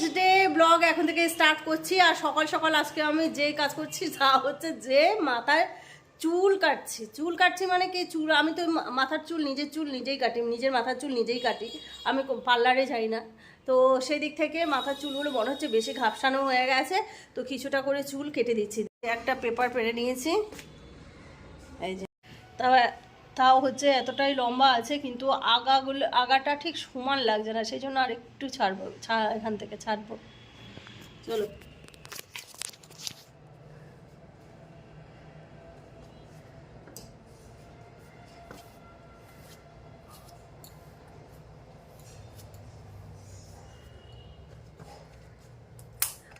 Next day blog এখন থেকে start করছি, আর সকাল সকাল আজকে আমি যে কাজ করছি তা হচ্ছে যে মাথায় চুল কাটছি। চুল কাটছি মানে কি? চুল, আমি তো মাথার চুল নিজের চুল নিজেই কাটি, নিজের মাথার চুল নিজেই কাটি। আমি পার্লারে যাই না। তো সেই দিক থেকে মাথার চুলগুলো মনে হচ্ছে বেশি ঘাপসানো হয়ে গেছে। তো কিছুটা করে চুল কেটে দিচ্ছি। একটা পেপার পেরে নিয়েছি। এই যে। তা তাও হচ্ছে এতটাই লম্বা আছে, কিন্তু আগাগুলো, আগাটা ঠিক সমান লাগছে না, সেই জন্য আর একটু ছাড়বো এখান থেকে ছাড়বো। চলো।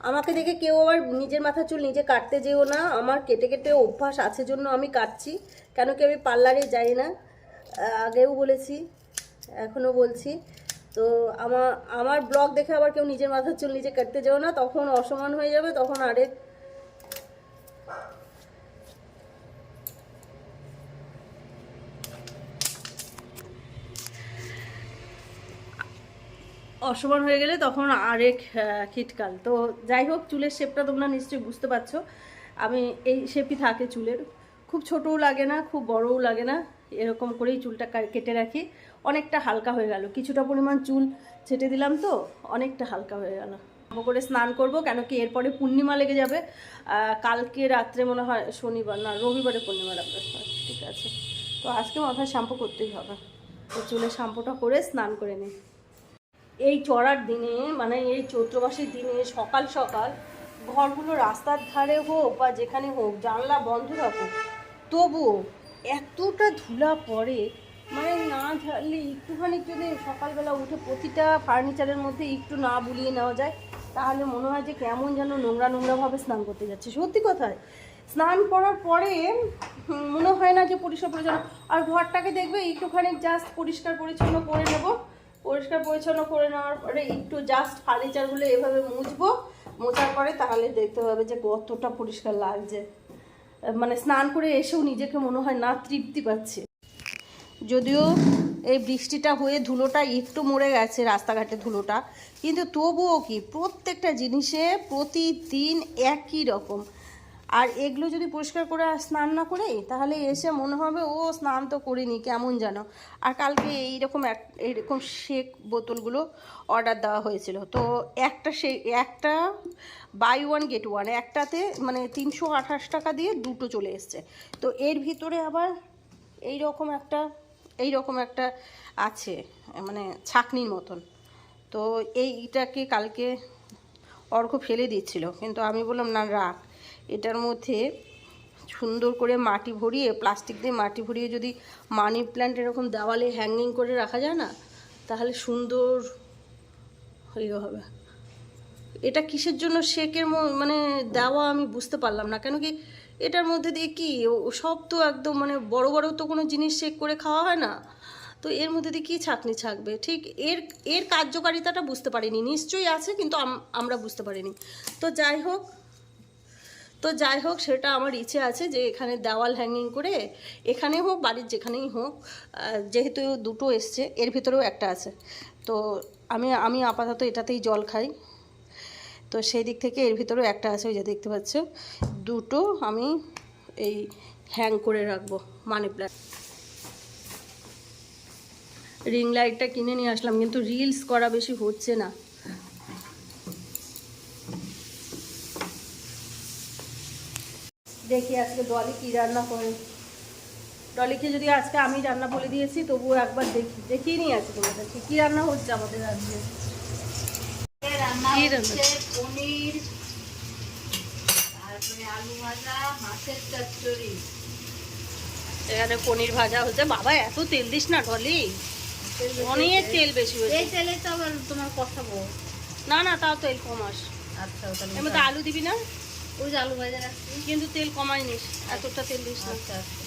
আমাকে দেখে কেউ আবার নিজের মাথার চুল নিজে কাটতে যেও না, আমার কেটে কেটে অভ্যাস আছে জন্য আমি কাটছি। কেন কি আমি পার্লারে যাই না? আগেও বলেছি, এখনও বলছি। তো আমার আমার ব্লগ দেখে আবার কেউ নিজের মাথার চুল নিজে কাটতে যেও না, তখন অসমান হয়ে যাবে, তখন আরেক অসমান হয়ে গেলে তখন আরেক খিটকাল। তো যাই হোক, চুলের শেপটা তোমরা নিশ্চয়ই বুঝতে পারছ। আমি এই শেপই থাকে চুলের। খুব ছোটও লাগে না, খুব বড়ও লাগে না। এরকম করেই চুলটা কেটে রাখি। অনেকটা হালকা হয়ে গেল। কিছুটা পরিমাণ চুল ছেটে দিলাম তো, অনেকটা হালকা হয়ে গেল। করে স্নান করব, কেন কি এরপরে পূর্ণিমা লেগে যাবে। কালকে রাত্রে মনে হয় শনিবার, না, রবিবারে পূর্ণিমা লাগবে। ঠিক আছে। তো আজকে মাথায় শ্যাম্পু করতেই হবে। তো চুলে শ্যাম্পুটা করে স্নান করে নিই। এই চড়ার দিনে মানে এই চৈত্রমাসের দিনে সকাল সকাল, ঘরগুলো রাস্তার ধারে হোক বা যেখানে হোক, জানলা বন্ধ রাখুক। তবুও এতটা ধুলা পড়ে মানে না ঝাড়লে একটুখানি যদি সকালবেলা উঠে প্রতিটা ফার্নিচারের মধ্যে একটু না বুলিয়ে নেওয়া যায়, তাহলে মনে হয় যে কেমন যেন নোংরা নোংরাভাবে স্নান করতে যাচ্ছে। সত্যি কথায়, স্নান করার পরে মনে হয় না যে পরিষ্কার পরিচ্ছন্ন। আর ঘরটাকে দেখবে একটুখানি জাস্ট পরিষ্কার পরিচ্ছন্ন করে নেব। পরিষ্কার পরিচ্ছন্ন করে নেওয়ার পরে একটু জাস্ট ফার্নিচারগুলো এভাবে মুছবো। মোছার পরে তাহলে দেখতে হবে যে কতটা পরিষ্কার লাগছে। মানে স্নান করে এসেও নিজেকে মনে হয় না তৃপ্তি পাচ্ছে। যদিও এই বৃষ্টিটা হয়ে ধুলোটা একটু মরে গেছে, রাস্তাঘাটে ধুলোটা। কিন্তু তবুও কি, প্রত্যেকটা জিনিসে প্রতিদিন একই রকম। আর এগুলো যদি পরিষ্কার করে স্নান না করে, তাহলে এসে মনে হবে, ও, স্নান তো করিনি, কেমন যেন। আর কালকে এইরকম এক, এইরকম শেক বোতলগুলো অর্ডার দেওয়া হয়েছিল। তো একটা সে একটা বাই ওয়ান গেট ওয়ান একটাতে মানে তিনশো আঠাশ টাকা দিয়ে দুটো চলে এসছে। তো এর ভিতরে আবার এই রকম একটা এই রকম একটা আছে মানে ছাকনির মতন। তো এইটাকে কালকে অর্ঘ ফেলে দিচ্ছিল। কিন্তু আমি বললাম, না, রাখ। এটার মধ্যে সুন্দর করে মাটি ভরিয়ে প্লাস্টিক দিয়ে মাটি ভরিয়ে যদি মানি প্ল্যান্ট এরকম দেওয়ালে হ্যাঙ্গিং করে রাখা যায় না, তাহলে সুন্দর হয়ে হবে। এটা কিসের জন্য শেকের মানে দেওয়া আমি বুঝতে পারলাম না। কেন কি এটার মধ্যে দিয়ে কি? সব তো একদম মানে বড় বড় তো কোনো জিনিস শেক করে খাওয়া হয় না। তো এর মধ্যে দিয়ে কী ছাকনি ছাকবে? ঠিক এর এর কার্যকারিতাটা বুঝতে পারিনি। নিশ্চয়ই আছে, কিন্তু আমরা বুঝতে পারিনি। তো যাই হোক তো যাই হোক, সেটা আমার ইচ্ছে আছে যে এখানে দেওয়াল হ্যাঙ্গিং করে এখানে হোক, বাড়ির যেখানেই হোক যেহেতু দুটো এসছে, এর ভিতরেও একটা আছে। তো আমি আমি আপাতত এটাতেই জল খাই। তো সেই দিক থেকে এর ভিতরেও একটা আছে, ওই যে দেখতে পাচ্ছ। দুটো আমি এই হ্যাং করে রাখব মানি প্ল্যান্ট রিং লাইটটা কিনে নিয়ে আসলাম, কিন্তু রিলস করা বেশি হচ্ছে না। দেখি আজকে ডলি কি রান্না করে। ডলিকে যদি আজকে আমি রান্না বলে দিয়েছি তবুও একবার দেখি। দেখিয়ে নিয়ে আসি তোমাদেরকে কি রান্না হচ্ছে আমাদের আজকে? রান্না পনির তারপরে আলু ভাজা মাছের চচ্চড়ি। এখানে পনির ভাজা হচ্ছে। বাবা এত তেল দিস না অনেক তেল বেশি এই তেলে তো আবার তোমার কষাবো। না না তাও তেল কমাস আচ্ছা মধ্যে আলু দিবি না? ওই যে আলু ভাজা রাখছি। কিন্তু তেল কমাই নিস এতটা তেল দিস না। আচ্ছা আচ্ছা।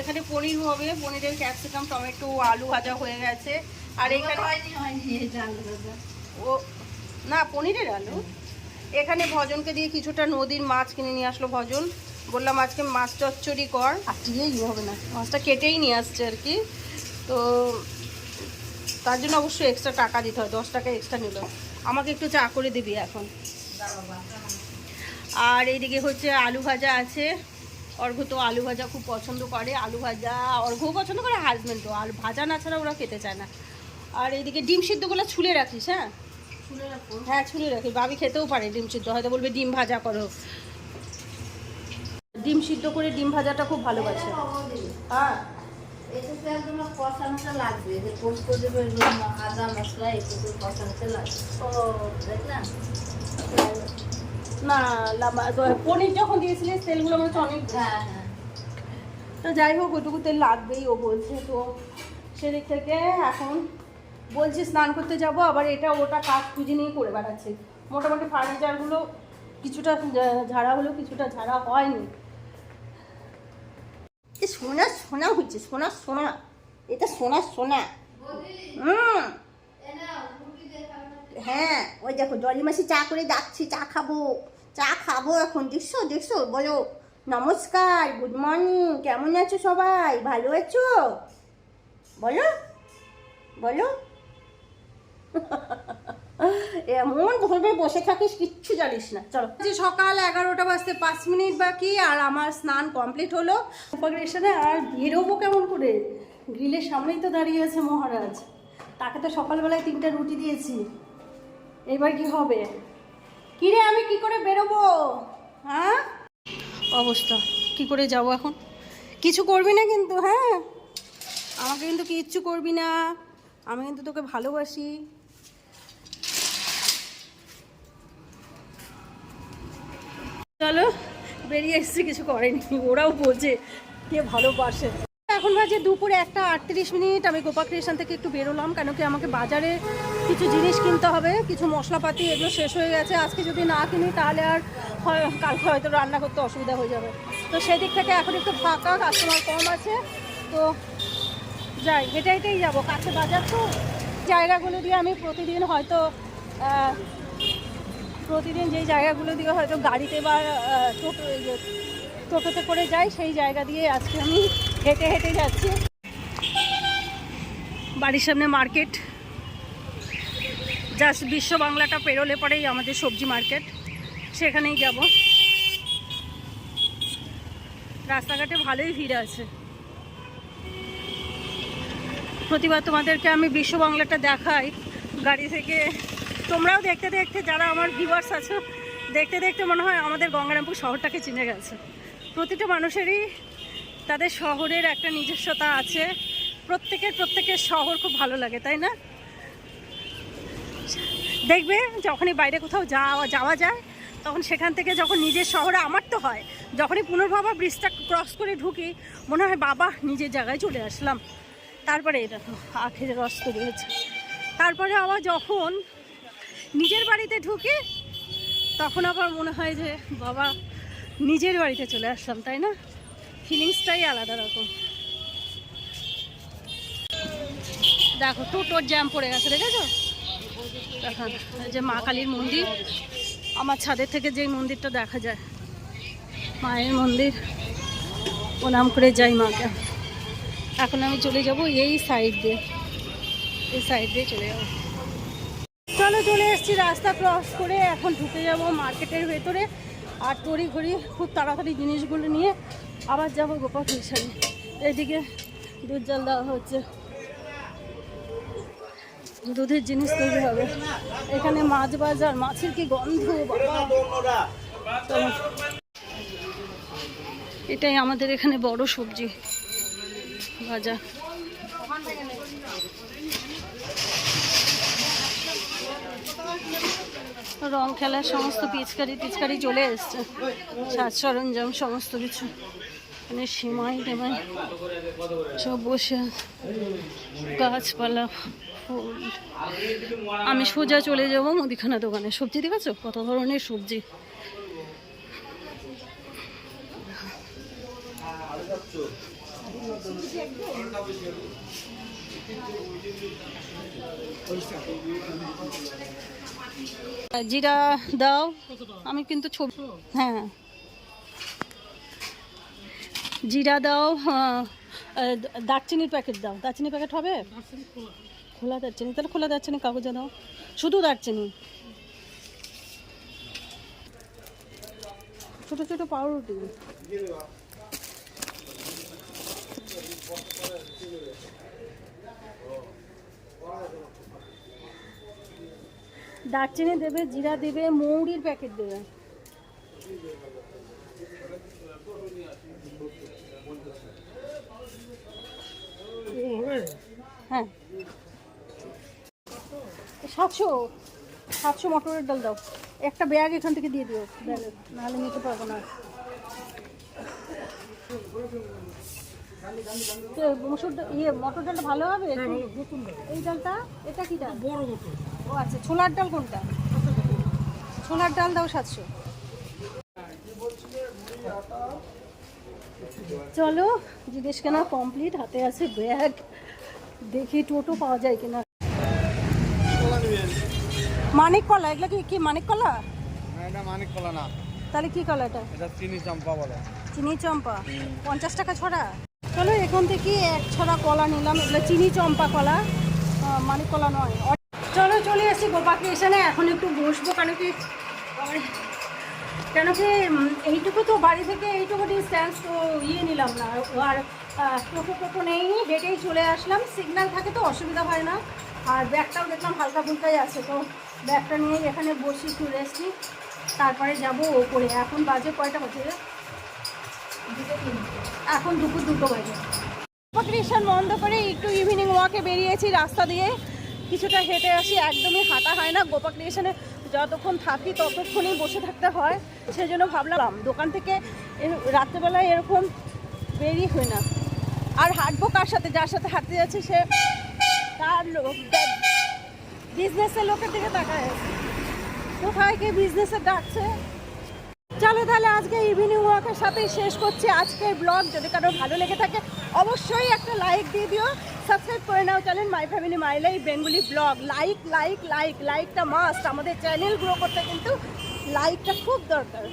এখানে পনির হবে। পনিরের ক্যাপসিকাম টমেটো আলু ভাজা হয়ে গেছে। আর এখানে ও না পনিরের আলু। এখানে ভজনকে দিয়ে কিছুটা নদীর মাছ কিনে নিয়ে আসলো ভজন। বললাম আজকে মাছ চচ্চড়ি কর। আটিয়েই হবে না। মাছটা কেটেই নিয়ে আসছে আর কি। তো তার জন্য অবশ্যই এক্সট্রা টাকা দিতে হয় দশ টাকা এক্সট্রা নিল। আমাকে একটু চা করে দিবি এখন। আর এইদিকে হচ্ছে আলু ভাজা আছে। অর্ঘ তো আলু ভাজা খুব পছন্দ করে। আলু ভাজা অর্ঘও পছন্দ করে হাজবেন্ড তো আলু ভাজা না ছাড়া ওরা খেতে চায় না। আর এইদিকে ডিম সিদ্ধগুলো ছুলে রাখিস হ্যাঁ? হ্যাঁ ছুলে রাখি বাবি খেতেও পারে ডিম সিদ্ধ হয়তো বলবে ডিম ভাজা করো। ডিম সিদ্ধ করে ডিম ভাজাটা খুব ভালোবাসে হ্যাঁ। লাগবে। না পনির যখন দিয়েছিলিস তেলগুলো মনে হচ্ছে অনেক হ্যাঁ হ্যাঁ। তো যাই হোক ওইটুকু তেল লাগবেই ও বলছে তো সেদিক থেকে এখন বলছি স্নান করতে যাব আবার এটা ওটা কাজ খুঁজে নিয়ে করে বেড়াচ্ছে। মোটামুটি ফার্নিচারগুলো কিছুটা ঝাড়া হলো কিছুটা ঝাড়া হয়নি। সোনা সোনা হচ্ছে সোনা সোনা। এটা সোনা সোনা। হুম। হ্যাঁ ওই দেখো জলি মাসি চা করে যাচ্ছি চা খাব। চা খাব এখন দেখছ দেখছ বলো নমস্কার গুড মর্নিং কেমন আছো সবাই? ভালো আছো? বলো বলো। এমন ভাবে বসে থাকিস কিচ্ছু জানিস না। চলো। যে সকাল এগারোটা বাজতে পাঁচ মিনিট বাকি আর আমার স্নান কমপ্লিট হলো। উপগ্রেশনে আর বেরোবো কেমন করে? গ্রিলের সামনেই তো দাঁড়িয়ে আছে মহারাজ। তাকে তো সকালবেলায় তিনটা রুটি দিয়েছি। এবার কি হবে? কিরে, আমি কি করে বেরোবো? হ্যাঁ? অবস্থা। কি করে যাব এখন? কিছু করবি না কিন্তু হ্যাঁ? আমাকে কিন্তু কিচ্ছু করবি না। আমি কিন্তু তোকে ভালোবাসি। চলো, বেরিয়ে এসছি, কিছু করেনি। ওরাও বোঝে কে ভালোবাসে? এখন বাজে দুপুরে একটা আটত্রিশ মিনিট। আমি গোপা ক্রিয়েশন থেকে একটু বেরোলাম, কেন কি আমাকে বাজারে কিছু জিনিস কিনতে হবে, কিছু মশলাপাতি, এগুলো শেষ হয়ে গেছে। আজকে যদি না কিনি, তাহলে আর কালকে হয়তো রান্না করতে অসুবিধা হয়ে যাবে। তো সেদিক থেকে এখন একটু ফাঁকা কাস্টমার কম আছে। তো যাই হেঁটে হেঁটেই যাব। কাছে বাজার তো, জায়গাগুলো দিয়ে আমি প্রতিদিন হয়তো প্রতিদিন যেই জায়গাগুলো দিয়ে হয়তো গাড়িতে বা টোটো টোটোতে করে যাই, সেই জায়গা দিয়ে আজকে আমি হেঁটে হেঁটে যাচ্ছি। বাড়ির সামনে মার্কেট। জাস্ট বিশ্ব বাংলাটা পেরোলে পরেই আমাদের সবজি মার্কেট। সেখানেই যাব। রাস্তাঘাটে ভালোই ভিড় আছে। প্রতিবার তোমাদেরকে আমি বিশ্ব বাংলাটা দেখাই। গাড়ি থেকে তোমরাও দেখতে দেখতে, যারা আমার ভিউয়ার্স আছো, দেখতে দেখতে মনে হয় আমাদের গঙ্গারামপুর শহরটাকে চিনে গেছে। প্রতিটা মানুষেরই তাদের শহরের একটা নিজস্বতা আছে। প্রত্যেকের প্রত্যেকের শহর খুব ভালো লাগে, তাই না? দেখবে, যখনই বাইরে কোথাও যাওয়া যাওয়া যায়, তখন সেখান থেকে যখন নিজের শহরে আমার তো হয়, যখনই পুনর্ভাবা ব্রিজটা ক্রস করে ঢুকি, মনে হয়, বাবা, নিজের জায়গায় চলে আসলাম। তারপরে এটা আখের রস তৈরি হচ্ছে তারপরে আবার যখন নিজের বাড়িতে ঢুকি, তখন আবার মনে হয় যে, বাবা, নিজের বাড়িতে চলে আসলাম, তাই না? ফিলিংসটাই আলাদা রকম। দেখো, টোটোর জ্যাম পড়ে গেছে, দেখেছ? দেখেন যে মা কালীর মন্দির। আমার ছাদের থেকে যেই মন্দিরটা দেখা যায়, মায়ের মন্দির প্রণাম করে যাই মাকে। এখন আমি চলে যাব এই সাইড দিয়ে। এই সাইড দিয়ে চলে যাব। চলো, চলে এসেছি রাস্তা ক্রস করে। এখন ঢুকে যাব মার্কেটের ভেতরে। আর তড়ি ঘড়ি খুব তাড়াতাড়ি জিনিসগুলো নিয়ে আবার যাব গোপাল ফিশারি এদিকে দুধ জল দেওয়া হচ্ছে। দুধের জিনিস তৈরি হবে। এখানে মাছ বাজার, মাছের কি গন্ধ এটাই আমাদের এখানে বড় সবজি বাজার রং খেলার সমস্ত পিচকারি টিচকারি চলে এসছে। সাজ সরঞ্জাম, সমস্ত কিছু। মানে সিমাই টেমাই সব বসে, গাছপালা, ফুল। আমি সোজা চলে যাব মুদিখানা দোকানে। সবজি দেখেছ? কত ধরনের সবজি। জিরা দাও, আমি কিন্তু ছবি হ্যাঁ। জিরা দাও হ্যাঁ, দারচিনির প্যাকেট দাও। দারচিনির প্যাকেট হবে? খোলা দারচিনি, তাহলে খোলা দারচিনি কাগজে দাও। শুধু দারচিনি? ছোটো ছোটো পাউরুটি। দারচিনি দেবে, জিরা দেবে, মৌরির প্যাকেট দেবে। হ্যাঁ। সাতশো সাতশো মটরের ডাল দাও। একটা ব্যাগ এখান থেকে দিয়ে দিও। ব্যাগে নাহলে নিতে পারব না। মসুর ইয়ে মটর ডালটা ভালো হবে? এই ডালটা? এটা কি ডাল? বড় মটর। ও আচ্ছা ছোলার ডাল কোনটা? ছোলার ডাল দাও সাতশো। চলো জিজ্ঞেস কেনা কমপ্লিট হাতে আছে ব্যাগ। দেখি টোটো পাওয়া যায় কিনা। মানিক কলা এগুলো কি কি মানিক কলা না, এটা মানিক কলা না। তাহলে কি কলা এটা? এটা চিনি চম্পা বলে। চিনি চম্পা? পঞ্চাশ টাকা ছড়া। চলো এখান থেকে এক ছড়া কলা নিলাম। এগুলো চিনি চম্পা কলা। মানিক কলা নয়। চলো চলে এসেছি গোপা ক্রিয়েশনে এখন একটু বসবো কেন কি কেন কি এইটুকু তো বাড়ি থেকে এইটুকু ডিস্ট্যান্স তো ইয়ে নিলাম না। আর টোটো টোটো নেই হেঁটেই চলে আসলাম। সিগন্যাল থাকে তো, অসুবিধা হয় না। আর ব্যাগটাও দেখলাম হালকা ফুলকাই আছে, তো ব্যাগটা নিয়েই এখানে বসি একটু রেস্ট নিই। তারপরে যাব ওপরে। এখন বাজে কয়টা রে? এখন দুপুর দুটো বাজে। ক্রিয়েশন বন্ধ করে একটু ইভিনিং ওয়াকে বেরিয়েছি রাস্তা দিয়ে। কিছুটা হেঁটে আসি, একদমই হাঁটা হয় না। গোপা ক্রিয়েশনে যতক্ষণ থাকি ততক্ষণই বসে থাকতে হয়। সেই জন্য ভাবলাম, দোকান থেকে রাত্রেবেলায় এরকম বেরিয়ে হয় না। আর হাঁটবো কার সাথে? যার সাথে হাঁটতে যাচ্ছি সে তার বিজনেসের লোকের দিকে তাকায়। কোথায় কি বিজনেসে ডাকছে? চলো তাহলে আজকে ইভিনিং ওয়াকের সাথে শেষ করছি আজকের ব্লগ যদি কারও ভালো লেগে থাকে, অবশ্যই একটা লাইক দিয়ে দিও। সাবস্ক্রাইব করে নাও channel my family my life Bengali blog like like like লাইকটা মাস্ট আমাদের চ্যানেল গ্রো করতে কিন্তু লাইকটা খুব দরকার।